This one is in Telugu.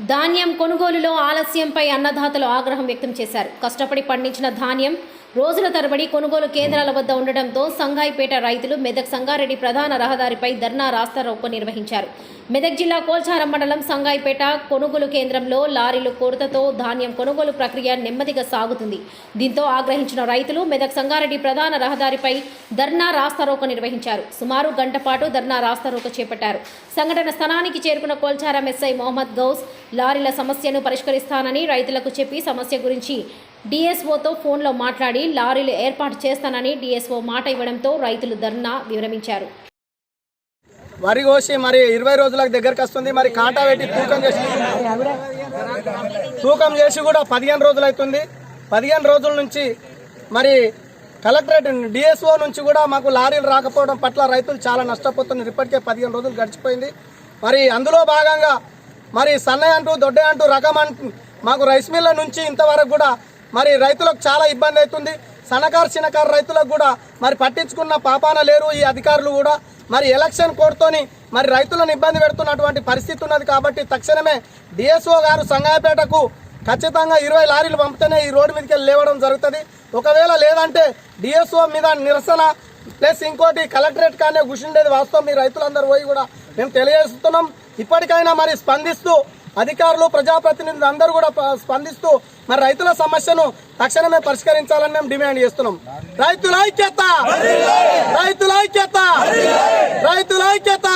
ధాన్యం కొనుగోలులో ఆలస్యంపై అన్నదాతలు ఆగ్రహం వ్యక్తం చేశారు. కష్టపడి పండించిన ధాన్యం రోజుల తరబడి కొనుగోలు కేంద్రాల వద్ద ఉండడంతో సంఘాయిపేట రైతులు మెదక్ సంగారెడ్డి ప్రధాన రహదారిపై ధర్నా రాస్తారోకో నిర్వహించారు. మెదక్ జిల్లా కోల్చారం మండలం సంగాయిపేట కొనుగోలు కేంద్రంలో లారీలు కొరతతో ధాన్యం కొనుగోలు ప్రక్రియ నెమ్మదిగా సాగుతుంది. దీంతో ఆగ్రహించిన రైతులు మెదక్ సంగారెడ్డి ప్రధాన రహదారిపై ధర్నా రాస్తారోకో నిర్వహించారు. సుమారు గంట పాటు ధర్నా రాస్తారోకో చేపట్టారు. సంఘటన స్థలానికి చేరుకున్న కోల్చారం ఎస్ఐ మొహమ్మద్ గౌస్ లారీల సమస్యను పరిష్కరిస్తానని రైతులకు చెప్పి సమస్య గురించి డిఎస్ఓతో ఫోన్లో మాట్లాడి లారీలు ఏర్పాటు చేస్తానని డిఎస్ఓ మాట ఇవ్వడంతో రైతులు ధర్నా విరమించారు. వరి కోసి మరి ఇరవై రోజులకు దగ్గరకు వస్తుంది మరి కాటా పెట్టి తూకం చేసి తూకం చేసి కూడా పదిహేను రోజులు అవుతుంది. పదిహేను రోజుల నుంచి మరి కలెక్టరేట్ డిఎస్ఓ నుంచి కూడా మాకు లారీలు రాకపోవడం పట్ల రైతులు చాలా నష్టపోతున్నారు. ఇప్పటికే పదిహేను రోజులు గడిచిపోయింది. మరి అందులో భాగంగా మరి సన్నయ్య అంటూ దొడ్డే అంటూ రకం మాకు రైస్ మిల్ల నుంచి ఇంతవరకు కూడా మరి రైతులకు చాలా ఇబ్బంది అవుతుంది. సన్నకారు చిన్నకారు రైతులకు కూడా మరి పట్టించుకున్న పాపాన లేరు ఈ అధికారులు కూడా. మరి ఎలక్షన్ కోడ్తోని మరి రైతులను ఇబ్బంది పెడుతున్నటువంటి పరిస్థితి ఉన్నది కాబట్టి తక్షణమే డిఎస్ఓ గారు సంగాయపేటకు ఖచ్చితంగా ఇరవై లారీలు పంపితేనే ఈ రోడ్డు మీదకి లేవడం జరుగుతుంది. ఒకవేళ లేదంటే డిఎస్ఓ మీద నిరసన ప్లస్ ఇంకోటి కలెక్టరేట్ కానీ కూర్చుండేది వాస్తవం. మీ రైతులందరూ పోయి కూడా మేము తెలియజేస్తున్నాం. ఇప్పటికైనా మరి స్పందిస్తూ అధికారులు ప్రజాప్రతినిధులు అందరూ కూడా స్పందిస్తూ మరి రైతుల సమస్యను తక్షణమే పరిష్కరించాలని మేము డిమాండ్ చేస్తున్నాం. రైతుల ఐక్యత! రైతుల ఐక్యత! రైతుల ఐక్యత!